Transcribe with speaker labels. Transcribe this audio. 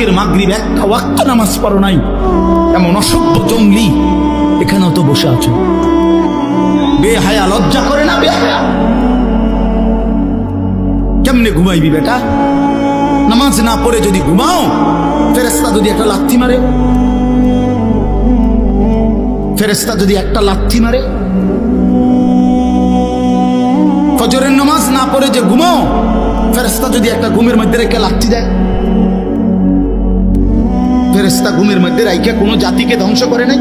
Speaker 1: আজকের মাগরিব একটা ওয়াক্ত নামাজ পড়ো নাই। এমন অসভ্য জঙ্গলি এখানেও তো বসে আছো। বেহায়া লজ্জা করে না বেহায়া? কেমনে ঘুমাইবি বেটা? নামাজ না পড়ে যদি ঘুমাও ফেরেস্তা যদি একটা লাথি মারে। ফেরেস্তা যদি একটা লাথি মারে। ফজরের নামাজ না পড়ে যে ঘুমাও ফেরেস্তা যদি একটা ঘুমের মধ্যে রেখে লাথি দেয়। ফেরেস্তা ঘুমের মধ্যে রাইখা কোনো জাতিকে ধ্বংস করে নাই?